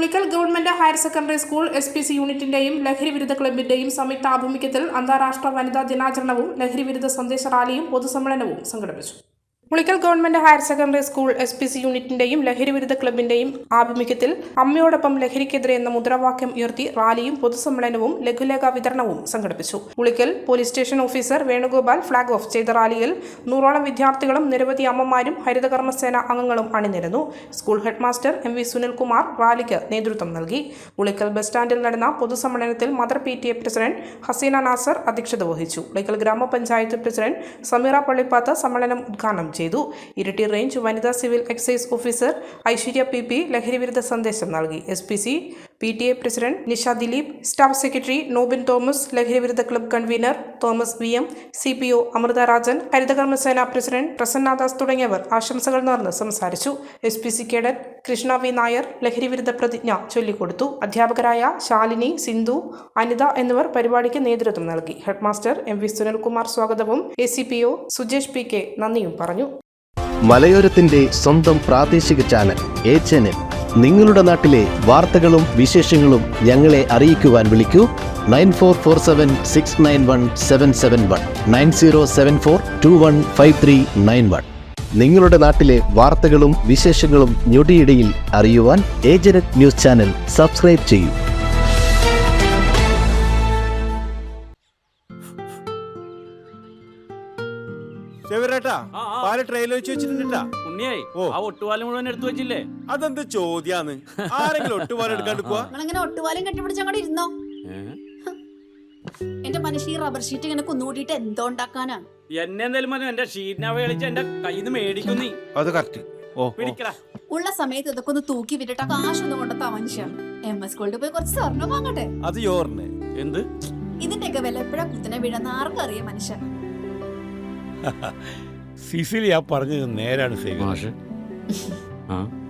Pulikkal government higher secondary school S P C യൂണിറ്റിന്റെയും ലഹരി വിരുദ്ധ ക്ലബിന്റെയും സംയുക്ത ആഭിമുഖ്യത്തിൽ അന്താരാഷ്ട്ര വനിതാ ദിനാചരണവും ലഹരി വിരുദ്ധ സന്ദേശ റാലിയും പൊതുസമ്മേളനവും സംഘടിപ്പിച്ചു. Pulikkal government higher secondary school S P C യൂണിറ്റിന്റെയും ലഹരി വിരുദ്ധ ക്ലബിന്റെയും ആഭിമുഖ്യത്തിൽ അമ്മയോടൊപ്പം ലഹരിക്കെതിരെ എന്ന മുദ്രാവാക്യം ഉയർത്തി റാലിയും പൊതുസമ്മേളനവും ലഘുലേഖ വിതരണവും സംഘടിപ്പിച്ചു. Mulikkal police station officer Venugopal flag off ചെയ്ത റാലിയിൽ നൂറോളം വിദ്യാർത്ഥികളും നിരവധി അമ്മമാരും ഹരിതകർമ്മസേന അംഗങ്ങളും അണിനിരന്നു. School headmaster M V Sunilkumar റാലിക്ക് നേതൃത്വം നൽകി. മുളിക്കൽ ബസ് സ്റ്റാൻഡിൽ നടന്ന പൊതുസമ്മേളനത്തിൽ mother P T A president Haseena Nasar അധ്യക്ഷത വഹിച്ചു. മുളിക്കൽ ഗ്രാമപഞ്ചായത്ത് പ്രസിഡന്റ് സമീറ പള്ളിപ്പാത്ത് സമ്മേളനം ഉദ്ഘാടനം ചെയ്തു. ഇരിട്ടി റേഞ്ച് വനിതാ civil excise officer Aishwarya P P ലഹരിവിരുദ്ധ സന്ദേശം നൽകി. S P C P T A president Nisha Dileep staff secretary Nobin Thomas ലഹരിവിരുദ്ധ club convener Thomas V M C P O Amrutha Rajan Harithakarmasena president Prasannadas തുടങ്ങിയവർ ആശംസകൾ നേർന്ന് സംസാരിച്ചു. S P C cadet Krishna V Nair ലഹരി വിരുദ്ധ പ്രതിജ്ഞ ചൊല്ലിക്കൊടുത്തു. അധ്യാപകരായ ശാലിനി സിന്ധു അനിത എന്നിവർ പരിപാടിക്ക് നേതൃത്വം നൽകി. ഹെഡ്മാസ്റ്റർ എം വി സുനിൽകുമാർ സ്വാഗതവും A C P O Sujesh P K നന്ദിയും പറഞ്ഞു. മലയോരത്തിന്റെ സ്വന്തം പ്രാദേശിക ചാനൽ എ ചാനൽ. നിങ്ങളുടെ നാട്ടിലെ വാർത്തകളും വിശേഷങ്ങളും ഞങ്ങളെ അറിയിക്കുവാൻ വിളിക്കൂ. Nine four four seven six nine one seven seven one. Nine zero seven four two one five three nine one. നിങ്ങളുടെ നാട്ടിലെ വാർത്തകളും വിശേഷങ്ങളും ഞൊടിയിടയിൽ അറിയുവാൻ ഏജനറ്റ് ന്യൂസ് ചാനൽ സബ്സ്ക്രൈബ് ചെയ്യൂ. പാൽ ട്രെയിലർ വെച്ച് വെച്ചിട്ടുണ്ടാ ഉണ്ണിയായി ആ ഒട്ടുപാലം മുഴുവൻ എടുത്തു വെച്ചില്ലേ? അതെന്ത് ചോദ്യാന്ന്? ആരെങ്കിലും ഒട്ടുപാലം എടുക്കാണ്ട് പോവാ? ഒട്ടുപാലം ഒട്ടുപാലും കെട്ടിപ്പിടിച്ച് അങ്ങോട്ട് ഇരുന്നോ? എന്റെ മനുഷ്യ ഈ റബ്ബർ ഷീറ്റ് ഇങ്ങനെ കുന്നുകൂട്ടിയിട്ട് എന്തോ ഉണ്ടാക്കാനാ? എന്നെ എന്തായാലും മതി എന്റെ ഷീറ്റിനെ കളിച്ച് എന്റെ കയ്യിൽ നിന്ന് മേടിക്കും നീ. അത് കറക്റ്റ് ഓ. പിടിക്കടാ ഉള്ള സമയത്ത് ഇതൊക്കെ ഒന്ന് തൂക്കി വിട്ടിട്ട് കാശൊന്നും കൊണ്ടെത്താ മനുഷ്യ. എം എസ് ഗോൾഡ് പോയി കുറച്ച് സ്വർണം വാങ്ങട്ടെ? അത് യോറിന്. എന്ത്? ഇതിന്റെയൊക്കെ വില എപ്പോഴാ കുത്തിനെ വീഴുന്ന ആർക്കും അറിയാം മനുഷ്യ. സിസിലി ആ പറഞ്ഞത് നേരാണ് സേവ